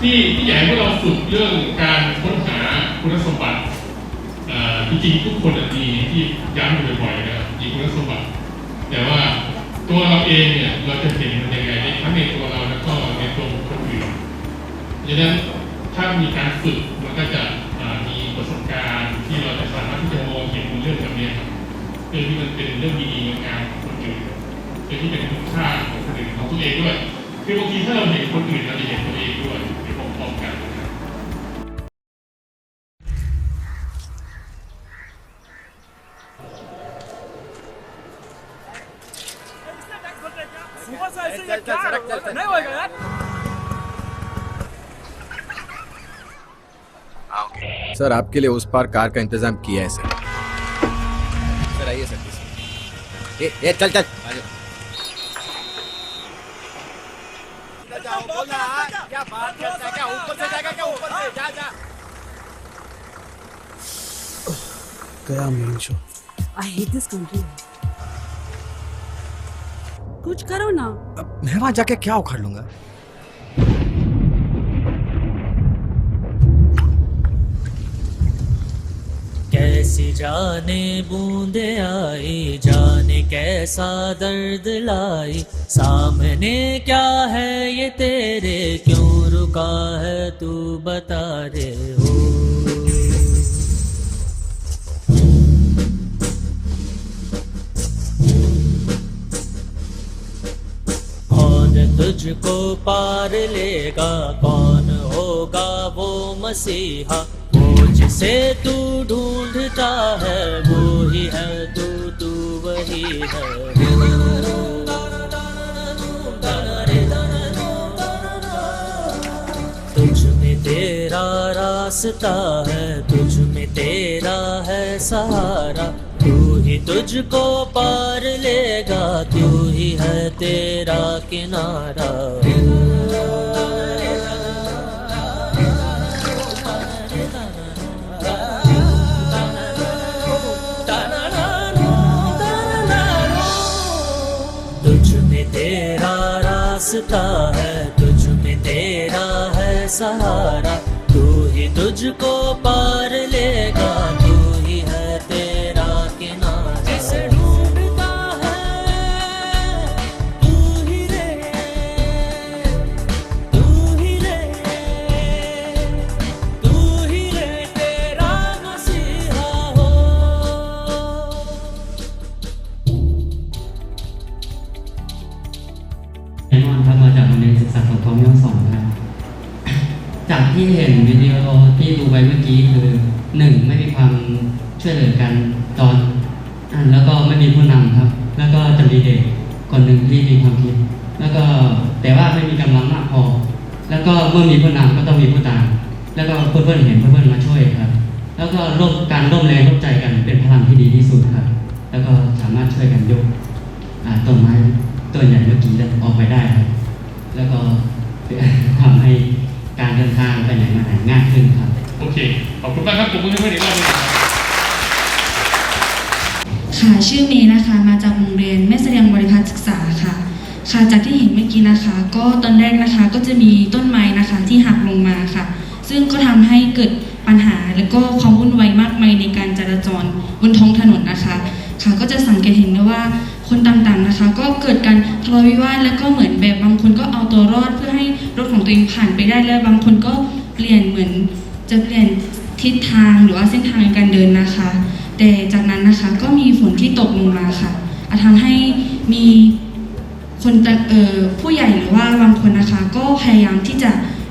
ที่ที่อยากให้พวกเราฝึกเรื่องการค้นหาคุณสมบัติเอ่จริงๆทุกคนมีที่ย้ำอยู่บ่อยๆนะครับมีคุณสมบัติ แต่ว่าตัวเราเองเนี่ยเราจะเห็นมันยังไงในทั้งในตัวเราแล้วก็ในตัวคนอื่นดังนั้นถ้ามีการฝึกมันก็จะมีประสบการณ์ที่เราจะสามารถที่จะมองเห็นเรื่องแบบนี้ครับเรื่องที่มันเป็นเรื่องดีๆงามๆของคนอื่นเรื่องที่เป็นคุณค่าของคนอื่นของตัวเองด้วย คือบางทีถ้าเราเห็นคนอื่นเราจะเห็นตัวเองด้วย चल चल सरक चल नहीं होएगा यार। सर आपके लिए उस पार कार का इंतज़ाम किया है सर। सर आइए सर ए, ए चल चल। क्या बात करता है क्या ऊपर से जाएगा क्या ऊपर से? जा जा। गया main show. I hate this country कुछ करो ना। अब मैं वहाँ जाके क्या उखाड़ लूँगा? कैसी जाने बूंदे आई जाने कैसा दर्द लाई सामने क्या है ये तेरे क्यों रुका है तू बता रे हो? तुझको पार लेगा, कौन होगा वो मसीहा? वो जिसे तू ढूंढता है, वो ही है तू तू वही है। तेरा रास्ता है, तुझ में तेरा है सहारा। तू ही तुझको पार लेगा? तू ही है तेरा किनारा? तुझ में तेरा रास्ता है, तुझ में तेरा है सहारा। तू ही तुझको पार लेगा? แน่นอนครับมาจากโรงเรียนศึกษาสงคม่ฮ่องสอนครับ จากที่เห็นวิดีโอที่ดูไปเมื่อกี้คือหนึ่งไม่มีความช่วยเหลือกันตอนอ่าแล้วก็ไม่มีผู้นำครับ แล้วก็จะมีเด็กคนหนึ่งที่มีความคิด แล้วก็แต่ว่าไม่มีกำลังมากพอ แล้วก็เมื่อมีผู้นำก็ต้องมีผู้ตาม แล้วก็เพื่อนๆเห็นเพื่อนๆมาช่วยครับ แล้วก็ร่วมการร่วมแรงร่วมใจกันเป็นพลังที่ดีที่สุดครับ แล้วก็สามารถช่วยกันยกอ่าต้นไม้ ต้นใหญ่เมื่อกี้ออกไปได้ครับแล้วก็ทำให้การเดินทางไปไหนมาไหนง่ายขึ้นครับ โอเค ขอบคุณมากครับผมเพื่อนๆอีกรอบหนึงครับค่ะชื่อเมย์นะคะมาจากโรงเรียนแม่เสลียงบริพัตรศึกษาค่ะ ค่ะจากที่เห็นเมื่อกี้นะคะ ก็ตอนแรกนะคะก็จะมีต้นไม้นะคะที่หักลงมาค่ะ ซึ่งก็ทำให้เกิดปัญหาและก็ความวุ่นวายมากมายในการจราจรบนท้องถนนนะคะ ค่ะก็จะสังเกตเห็นได้ว่า คนต่างๆนะคะ ก็เกิดการทะเลาะวิวาทและก็เหมือนแบบบางคนก็เอาตัวรอดเพื่อให้รถของตัวเองผ่านไปได้และบางคนก็เปลี่ยนเหมือนจะเปลี่ยนทิศทางหรือว่าเส้นทางในการเดินนะคะ แต่จากนั้นนะคะก็มีฝนที่ตกลงมาค่ะอาจทำให้มีคนเอ่อผู้ใหญ่หรือว่าบางคนนะคะ ก็พยายามที่จะ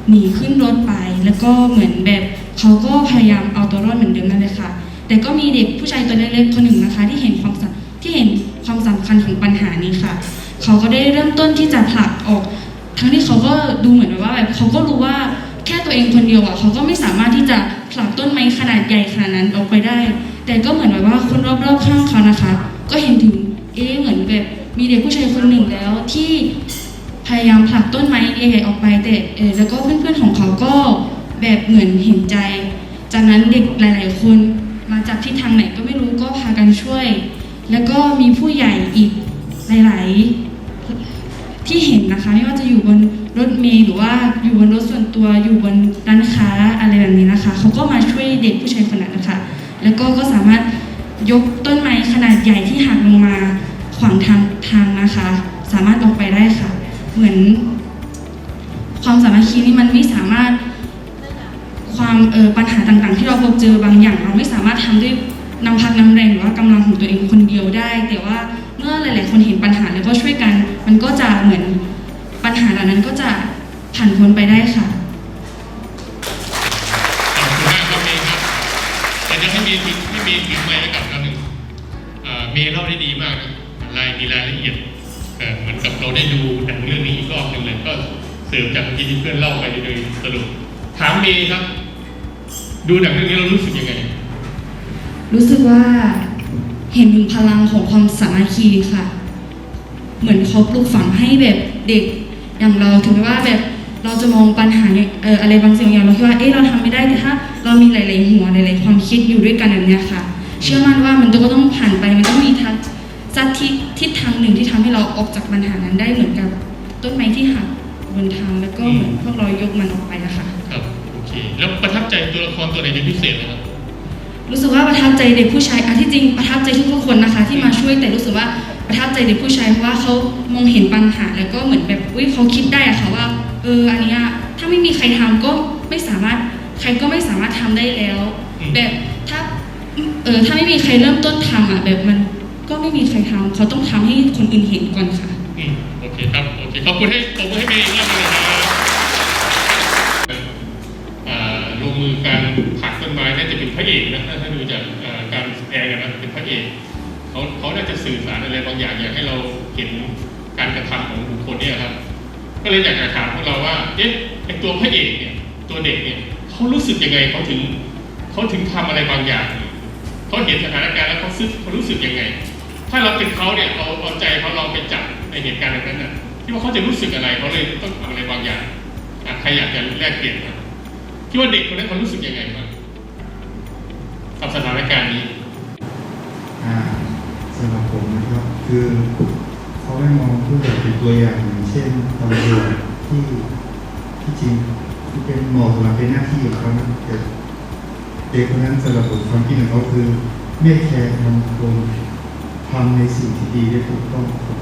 หนีขึ้นรถไป แล้วก็เหมือนแบบเขาก็พยายามเอาตัวรอดเหมือนเดิมนั่นเลยค่ะ แต่ก็มีเด็กผู้ชายตัวเล็กๆคนหนึ่งนะคะ ที่เห็นความสที่เห็น ความสำคัญของปัญหานี้ค่ะ เขาก็ได้เริ่มต้นที่จะผลักออก ทั้งที่เขาก็ดูเหมือนแบบว่าแบบเขาก็รู้ว่าแค่ตัวเองคนเดียวอะเขาก็ไม่สามารถที่จะผลักต้นไม้ขนาดใหญ่ขนาดนั้นออกไปได้ แต่ก็เหมือนแบบว่าคนรอบๆข้างเขานะคะ ก็เห็นถึงเอ๊เหมือนแบบมีเด็กผู้ชายคนหนึ่งแล้วที่พยายามผลักต้นไม้ใหญ่ๆออกไปแต่เออแล้วก็เพื่อนๆของเขาก็แบบเหมือนเห็นใจ จากนั้นเด็กหลาย ๆ คนมาจากที่ทางไหนก็ไม่รู้ก็พากันช่วย แล้วก็มีผู้ใหญ่อีกหลาย ๆ ที่เห็นนะคะ ไม่ว่าจะอยู่บนรถเมล์หรือว่าอยู่บนรถส่วนตัวอยู่บนร้านค้าอะไรแบบนี้นะคะเขาก็มาช่วยเด็กผู้ชายคนนั้นนะคะ แล้วก็ก็สามารถยกต้นไม้ขนาดใหญ่ที่หักลงมาขวางทางทางนะคะ สามารถออกไปได้ค่ะ เหมือน ความสามัคคีนี่มันไม่สามารถความเออปัญหาต่าง ๆ ที่เราพบเจอบางอย่าง เราไม่สามารถทำด้วย นำพักนำแรงหรือว่ากำลังของตัวเองคนเดียวได้ แต่ว่าเมื่อหลาย ๆ คนเห็นปัญหาแล้วก็ช่วยกัน มันก็จะเหมือนปัญหาเหล่านั้นก็จะผ่านพ้นไปได้ค่ะขอบคุณมากครับเมย์ครับแต่จะให้มีถึงให้มีถึงไมค์ไว้กับคำหนึ่งเอ่อเมย์เล่าได้ดีมากนะรายมีรายละเอียดเอ่อเหมือนกับเราได้ดูหนังเรื่องนี้อีกรอบหนึ่งเลยก็เสริมจากเมื่อกี้ที่เพื่อนเล่าไปโดยสรุปถามเมย์ครับ ดูหนังเรื่องนี้เรารู้สึกยังไง รู้สึกว่าเห็นถึงพลังของความสามัคคีค่ะ เหมือนเขาปลูกฝังให้แบบเด็กอย่างเราถึงแม้ว่าแบบเราจะมองปัญหาเอ่ออะไรบางสิ่งอย่างเราคิดว่าเอ๊ะเราทำไม่ได้แต่ถ้า เรามีหลายๆหัวหลายๆความคิดอยู่ด้วยกันแบบนี้ค่ะ เชื่อมั่นว่ามันก็ต้องผ่านไปมันต้องมีทัศสักทิศทิศทางหนึ่งที่ทำให้เราออกจากปัญหานั้นได้เหมือนกับต้นไม้ที่หักบนทางแล้วก็เหมือนพวกเรายกมันออกไปอะค่ะครับโอเคแล้วประทับใจตัวละครตัวไหนเป็นพิเศษไหมครับ รู้สึกว่าประทับใจเด็กผู้ชายอะที่จริงประทับใจทุกๆคนนะคะ ที่มาช่วยแต่รู้สึกว่าประทับใจเด็กผู้ชายเพราะว่าเขามองเห็นปัญหาแล้วก็เหมือนแบบอุ้ยเขาคิดได้อะค่ะว่าเอออันเนี้ยถ้าไม่มีใครทำก็ไม่สามารถใครก็ไม่สามารถทำได้แล้วอืมแบบถ้าเออถ้าไม่มีใครเริ่มต้นทำอะแบบมันก็ไม่มีใครทำเขาต้องทำให้คนอื่นเห็นก่อนค่ะอืมโอเคครับโอเคขอบคุณให้ขอบคุณให้เมย์อีกรอบหนึงนะครับ มือการผลักต้นไม้น่าจะเป็นพระเอกนะถ้าดูจากการแสดงกันะเป็นพระเอกเขาเขาน่าจะสื่อสารอะไรบางอย่างอยากให้เราเห็นการกระทำของบุคคลเนี่ยครับ ก็เลยอยากจะถามพวกเราว่าเอ๊ะไอตัวพระเอกเนี่ยตัวเด็กเนี่ยเขารู้สึกยังไงเขาถึงเขาถึงทำอะไรบางอย่างเขาเห็นสถานการณ์แล้วเขาซึเขารู้สึกยังไง ถ้าเราเป็นเขาเนี่ยเอาเอาใจเขาลองไปจับในเหตุการณ์แบบนั้นน่ะที่ว่าเขาจะรู้สึกอะไรเขาเลยต้องทำอะไรบางอย่างใครอยากจะแลกเปลี่ยนครับ คิดว่าเด็กคนนั้นเขารู้สึกยังไงบ้างกับสถานการณ์นี้อ่าสำหรับผมนะครับ คือเขาได้มองผู้ใหญ่เป็นตัวอย่างอย่างเช่นตำรวจที่ที่จริงที่เป็นหมอสำหรับเป็นหน้าที่ของเขานะแต่เด็กคนนั้นสำหรับผมความคิดของเขาคือไม่แคร์ทำตรงทำในสิ่งที่ดีและถูกต้องครับ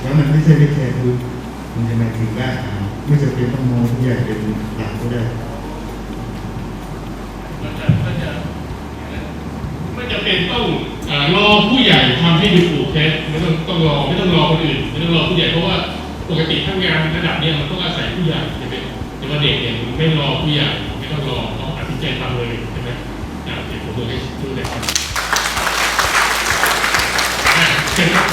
แล้วมันไม่ใช่ไม่แคร์คือ มันจะหมายถึงว่าไม่จำเป็นต้องมองผู้ใหญ่เป็นหลักก็ได้ไม่จำเป็นต้องรอผู้ใหญ่ทำให้ดูถูกเท็จไม่ต้องต้องรอไม่ต้องรอคนอื่นไม่ต้องรอผู้ใหญ่เพราะว่าปกติทำงงานระดับเนี้ยมันต้องอาศัยผู้ใหญ่ใช่ไหมแต่ว่าเด็กเนี่ยมันไม่รอผู้ใหญ่ไม่ต้องรอเขาตัดสินใจทำเลยใช่ไหมอ่าเดี๋ยวผมดูให้ดูเลยครับอ่าเชิญครับ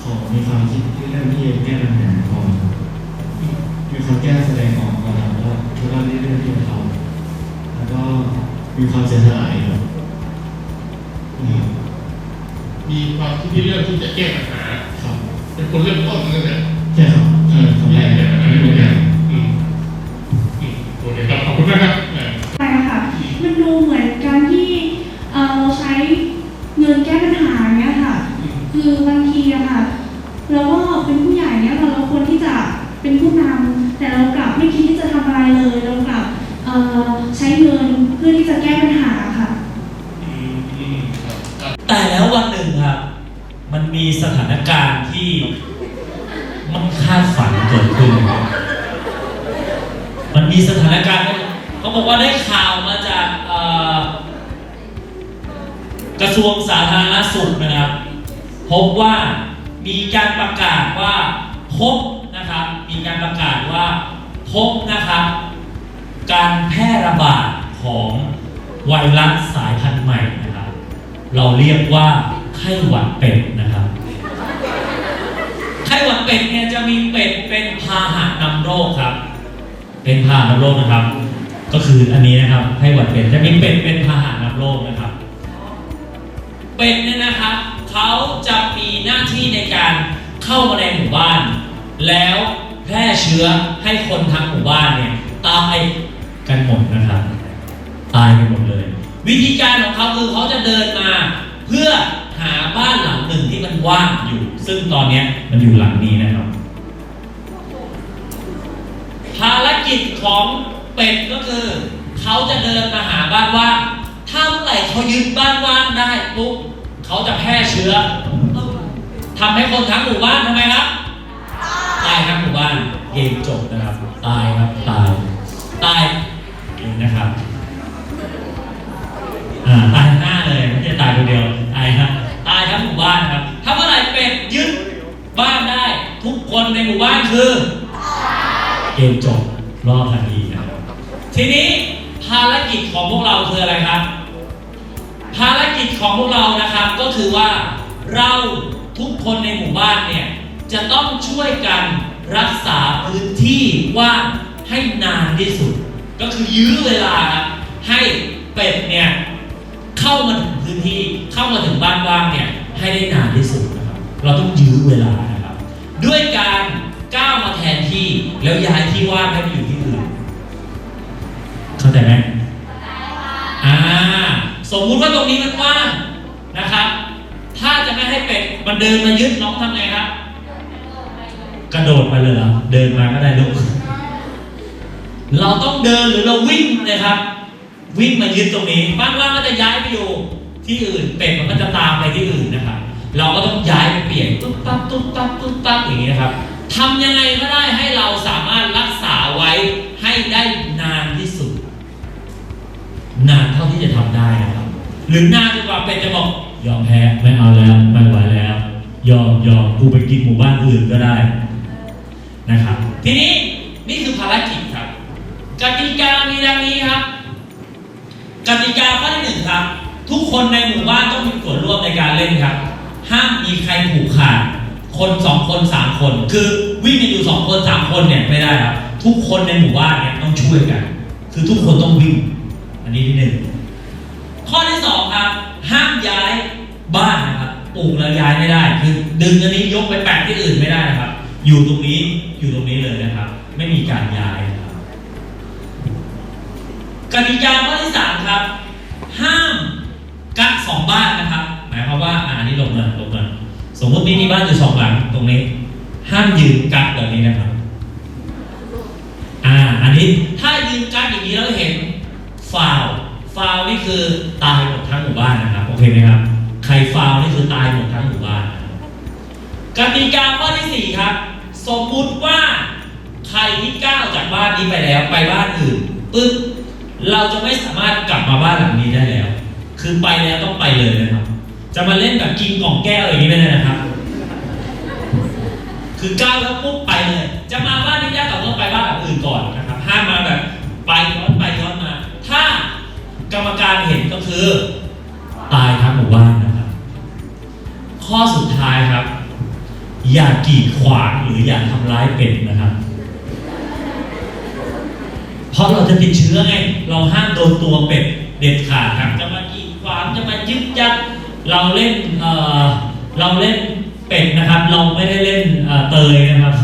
ขอมีความคิดที่เรื่องที่จะแก้ปัญหาก่อนมีความแก้แสดงออกก่อนแล้วก็แล้วก็เรื่อยๆที่จะทำแล้วก็ มีความเสียสละครับอืมมีความคิดที่เรื่องที่จะแก้ปัญหาครับเป็นคนเริ่มต้นนั่นแหละใช่ครับใช่ทำแก้ได้ปัญหาไม่ไม่รู้รู้ไงไงอืมอืมโอเคครับขอบคุณมากครับเอ่อ ใช่ค่ะ มันดูเหมือนการที่เอ่อเราใช้เงินแก้ปัญหาเนี้ยค่ะ คือบางทีอะค่ะ เราก็เป็นผู้ใหญ่เนี้ยเราเราควรที่จะเป็นผู้นำแต่เรากลับไม่คิดที่จะทำอะไรเลย เรากลับเอ่อใช้เงินเพื่อที่จะแก้ปัญหาค่ะ อืมอืมครับครับ แต่แล้ววันหนึ่งครับ มันมีสถานการณ์ที่มันคาดฝันเกิดขึ้น มันมีสถานการณ์เขาบอ กว่าได้ข่าวมาจากกระทรวงสาธารณสุขนะครับ พบว่ามีการประกาศว่าพบนะครับมีการประกาศว่าพบนะครับการแพร่ระบาดของไวรัสสายพันธุ์ใหม่นะครับ เราเรียกว่าไข้หวัดเป็ดนะครับไข้หวัดเป็ดเนี่ยจะมีเป็ดเป็นพาหะนำโรคครับ เป็นพาหะนำโรคนะครับ ก็คืออันนี้นะครับไข้หวัดเป็ดจะมีเป็ดเป็นพาหะนำโรคนะครับ เป็ดเนี่ยนะครับเขาจะมีหน้าที่ในการเข้ามาในหมู่บ้าน แล้วแพร่เชื้อให้คนทั้งหมู่บ้านเนี่ยตายกันหมดนะครับ ตายกันหมดเลย วิธีการของเขาคือเขาจะเดินมาเพื่อหาบ้านหลังหนึ่งที่มันว่างอยู่ ซึ่งตอนนี้มันอยู่หลังนี้นะครับ ภารกิจของ เป็ดก็คือเขาจะเดินมาหาบ้านว่างถ้าเมื่อไหร่เขายึดบ้านว่างได้ปุ๊บเขาจะแพร่เชื้อทำให้คนทั้งหมู่บ้านทำไมครับตายทั้งหมู่บ้านเกมจบนะครับ ตายครับตายตายนะครับอ่าตายหน้าเลยไม่ใช่ตายคนเดียวตายครับตายทั้งหมู่บ้านครับ ถ้าเมื่อไหร่เป็ดยึดบ้านได้ ทุกคนในหมู่บ้านคือเกมจบ ทีนี้ภารกิจของพวกเราคืออะไรครับ ภารกิจของพวกเรานะครับก็คือว่าเราทุกคนในหมู่บ้านเนี่ยจะต้องช่วยกันรักษาพื้นที่ว่างให้นานที่สุด ก็คือยื้อเวลาครับให้เป็ดเนี่ยเข้ามาถึงพื้นที่เข้ามาถึงบ้านว่างเนี่ยให้ได้นานที่สุดนะครับ เราต้องยื้อเวลานะครับ ด้วยการก้าวมาแทนที่แล้วย้ายที่ว่างให้ไปอยู่ สมมุติว่าตรงนี้มันว่างนะครับ ถ้าจะไม่ให้เป็ดมันเดินมายึดน้องทำไงครับ กระโดดไปเลยเหรอเดินมาก็ได้ลูก เราต้องเดินหรือเราวิ่งเลยครับ วิ่งมายึดตรงนี้บ้านว่างก็จะย้ายไปอยู่ที่อื่น เป็ดมันก็จะตามไปที่อื่นนะครับ เราก็ต้องย้ายไปเปลี่ยนตุ๊บปั๊บตุ๊บปั๊บตุ๊บปั๊บอย่างนี้นะครับทำยังไงก็ได้ให้เราสามารถรักษาไว้ให้ได้นานที่สุด นานเท่าที่จะทำได้นะ หรือหน้าจนกว่าเป็ดจะบอกยอมแพ้ไม่เอาแล้วไม่ไหวแล้ว ยอมยอมกูไปกินหมู่บ้านอื่นก็ได้นะครับ ทีนี้นี่คือภารกิจครับกติกามีดังนี้ครับกติกาข้อที่หนึ่งครับ ทุกคนในหมู่บ้านต้องมีส่วนร่วมในการเล่นครับ ห้ามมีใครผูกขาดคนสองคนสามคน คือวิ่งกันอยู่สองคนสามคนเนี่ยไม่ได้ครับ ทุกคนในหมู่บ้านเนี่ยต้องช่วยกัน คือทุกคนต้องวิ่ง อันนี้ที่หนึ่ง ข้อที่สองครับ ห้ามย้ายบ้านนะครับปลูกแล้วย้ายไม่ได้คือดึงอันนี้ยกไปแปะที่อื่นไม่ได้นะครับ อยู่ตรงนี้อยู่ตรงนี้เลยนะครับ ไม่มีการย้ายนะครับกติกาข้อที่สามครับ ห้ามกักสองบ้านนะครับหมายความว่าอ่านี่ลงมาลงมาสมมตินี่มีบ้านอยู่สองหลังตรงนี้ ห้ามยืนกักแบบนี้นะครับอ่าอันนี้ถ้ายืนกักอย่างนี้แล้วเห็นฟาวาวนี่คือตายหมดทั้งหมู่บ้านนะครับ โอเคไหมครับ ใครฟาวนี่คือตายหมดทั้งหมู่บ้านกติกาข้อที่สี่ครับ สมมุติว่าใครที่ก้าวจากบ้านนี้ไปแล้วไปบ้านอื่นปึ๊บเราจะไม่สามารถกลับมาบ้านหลังนี้ได้แล้ว คือไปแล้วต้องไปเลยนะครับ จะมาเล่นแบบกินกล่องแก้วอย่างนี้ไม่ได้นะครับ คือก้าวแล้วปุ๊บไปเลย จะมาบ้านนี้ได้แต่ต้องไปบ้านหลังอื่นก่อนนะครับ ห้ามมาแบบไปย้อนไปย้อนมา ถ้า กรรมการเห็นก็คือ ตายทั้งหมู่บ้านนะครับ ข้อสุดท้ายครับ อย่ากีดขวางหรืออย่าทำร้ายเป็ดนะครับ เพราะเราจะติดเชื้อไง เราห้ามโดนตัวเป็ดเด็ดขาดครับ จะมากีดขวางจะมายึดยัด เราเล่นเอ่อเราเล่นเป็ดนะครับ เราไม่ได้เล่นเอ่อเตยนะครับ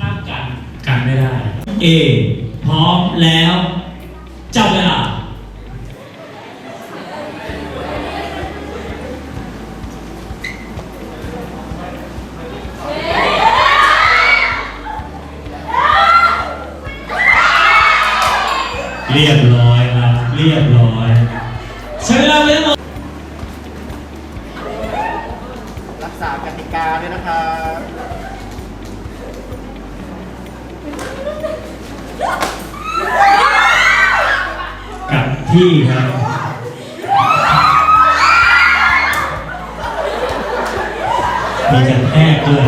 ห้ามกันกันไม่ได้ เอ พร้อมแล้วจับเวลา ที่ครับมีการแทกด้วย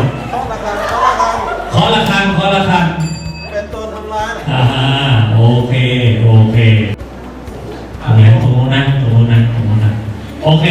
ขอละครังขอละครังเป็นตัวทำร้ายอ่าโอเค โอเคเนี่ยตรงนู้นนะตรงนู้นนะตรงนู้นนะโอเค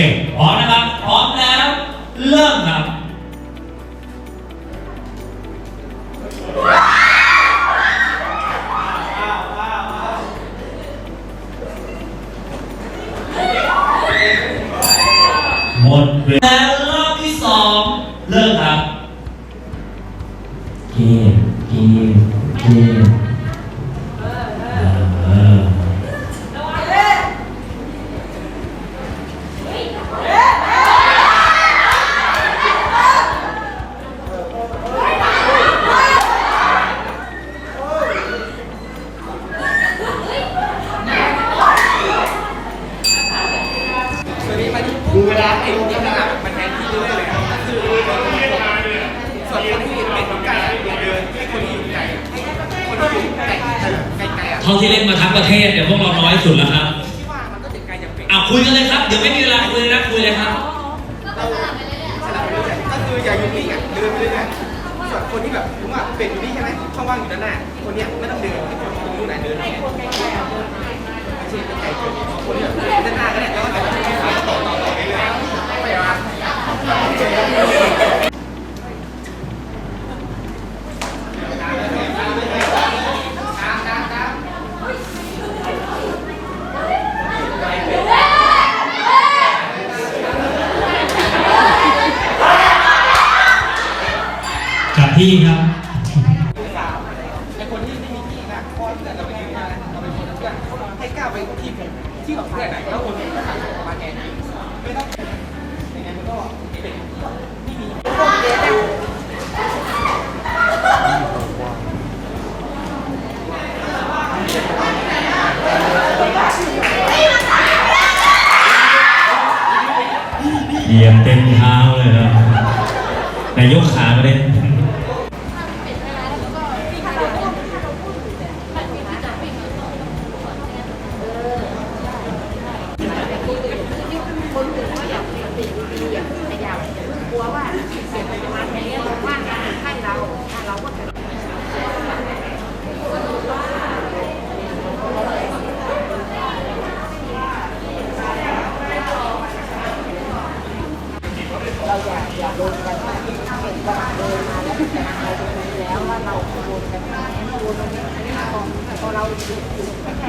เกมเกมเก ๆส่วนคนที่แบบรู้ว่าเป็นอยู่นี่ใช่ไหมช่องว่างอยู่ด้านหน้า คนเนี้ยไม่ต้องเดินตรงนู้ไหนเดินไม่ใช่เป็นไก่เกินคนที่แบบด้านหน้าก็เนี่ยแล้วก็ต่อต่อต่อต่อไปเรื่อยๆไม่เอากับ ที่ครับไอคนที่ไม่มีที่นะพอเพื่อนเราไปยืนนะเราไปชนเพื่อนให้ก้าไปที่ผมที่ของเพื่อนไหนแล้วคนที่ก็ทำประมาณนี้ไม่ต้องยังไงมันก็เป็นที่มีเหยียบเต็มเท้าเลยครับนายกขามาเล่น คนอื่นก็อยากเป็นสิ่งดีๆอย่าเพิ่งขยับอย่าเพิ่งกลัวว่าเสียงมันจะมาแทนเราว่าการให้เราถ้าเราก็จะ เราอย่าอย่าโดนกันว่า ที่เห็นว่าเดินมาแล้วจะมาตรงนี้แล้วว่าเราโดนกันแค่โดนตรงนี้อันนี้พอพอเราอยู่อยู่แค่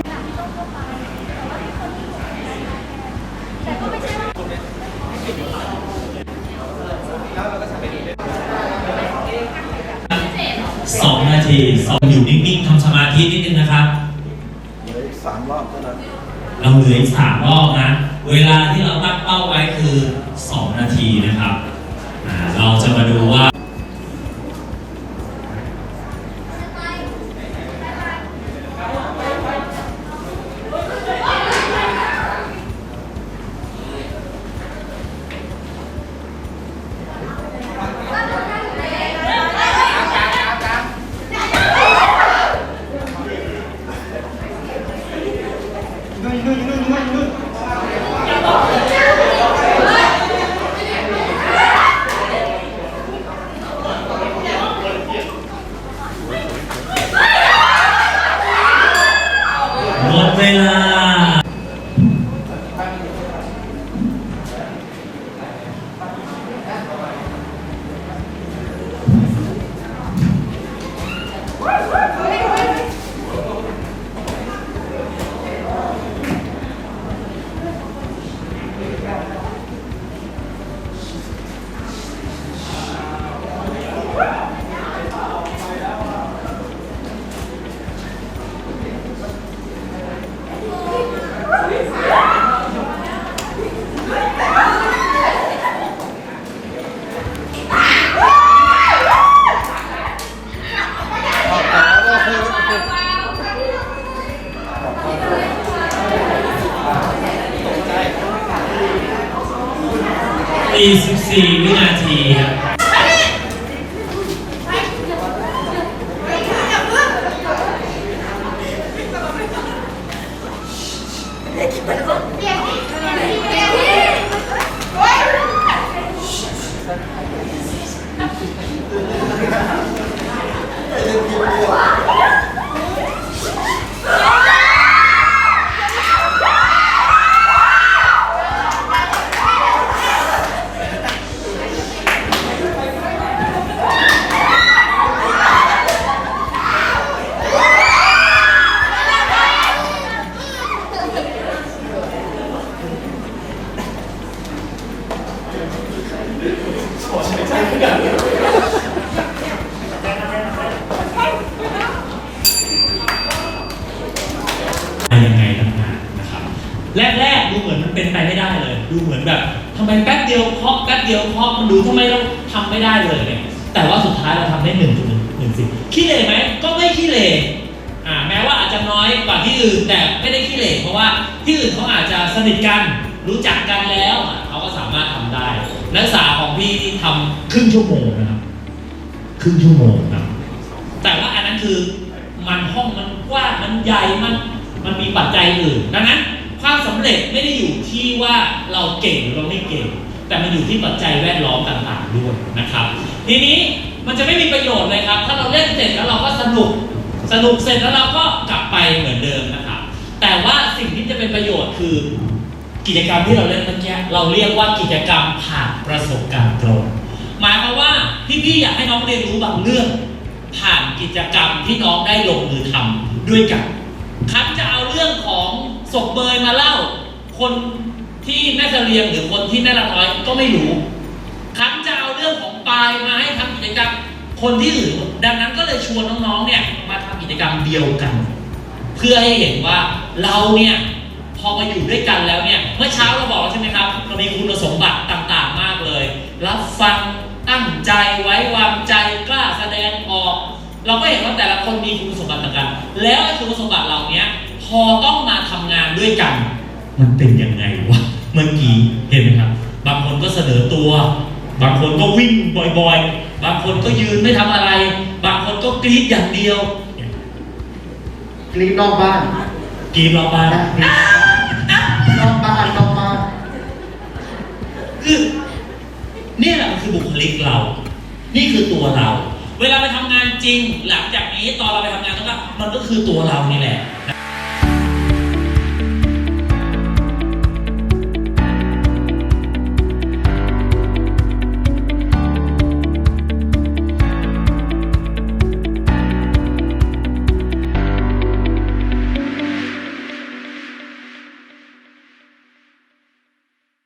สองนาทีสองอยู่นิ่งๆทำสมาธินิดนึงนะครับสามรอบเท่านั้นเราเหลืออีกสามรอบนะ เวลาที่เราตั้งเป้าไว้คือ2นาทีนะครับอ่าเราจะมาดูว่า ยัง วเคาะมันดูทำไมเราทำไม่ได้เลยเนี่ย แต่ว่าสุดท้ายเราทำได้หนึ่งจุดหนึ่งหนึ่งสิขี้เหร่ไหมก็ไม่ขี้เหร่อ่าแม้ว่าอาจจะน้อยกว่าที่อื่นแต่ไม่ได้ขี้เหร่เพราะว่าที่อื่นเขาอาจจะสนิทกันรู้จักกันแล้วเขาก็สามารถทำได้ นักศึกษาของพี่ที่ทำครึ่งชั่วโมงนะครับครึ่งชั่วโมงครับแต่ว่าอันนั้นคือมันห้องมันกว้างมันใหญ่มันมันมีปัจจัยอื่นดังนั้น ความสำเร็จไม่ได้อยู่ที่ว่าเราเก่งหรือเราไม่เก่ง แต่มันอยู่ที่ปัจจัยแวดล้อมต่างๆด้วยนะครับ ทีนี้มันจะไม่มีประโยชน์เลยครับ ถ้าเราเล่นเสร็จแล้วเราก็สนุกสนุกเสร็จแล้วเราก็กลับไปเหมือนเดิมนะครับ แต่ว่าสิ่งที่จะเป็นประโยชน์คือกิจกรรมที่เราเล่นเมื่อกี้เราเรียกว่ากิจกรรมผ่านประสบการณ์ตรงหมายความว่าพี่ๆอยากให้น้องเรียนรู้บางเรื่อง ผ่านกิจกรรมที่น้องได้ลงมือทำด้วยกันคันจะเอาเรื่องของศพเบยมาเล่า คน ที่แม่เสลียงหรือคนที่แม่ละน้อยก็ไม่รู้คันจะเอาเรื่องของปลายมาให้ทำกิจกรรมคนที่อื่นดังนั้นก็เลยชวนน้องๆเนี่ยมาทำกิจกรรมเดียวกัน เพื่อให้เห็นว่าเราเนี่ยพอมาอยู่ด้วยกันแล้วเนี่ยเมื่อเช้าเราบอกใช่ไหมครับเรามีคุณสมบัติต่างๆมากเลย รับฟังตั้งใจไว้วางใจกล้าแสดงออก เราก็เห็นว่าแต่ละคนมีคุณสมบัติต่างกัน แล้วคุณสมบัติเหล่านี้พอต้องมาทำงานด้วยกัน มันเป็นยังไงวะเมื่อกี้เห็นไหมครับ บางคนก็เสนอตัว บางคนก็วิ่งบ่อยๆ บางคนก็ยืนไม่ทำอะไร บางคนก็กรี๊ดอย่างเดียวกรีดนอกบ้านกรี๊ดรอบบ้านนอกบ้านนอกบ้านคือเนี่ยแหละมันคือบุคลิกเรา นี่คือตัวเรา เวลาไปทำงานจริง หลังจากนี้ตอนเราไปทำงานแล้วก็มันก็คือตัวเรานี่แหละ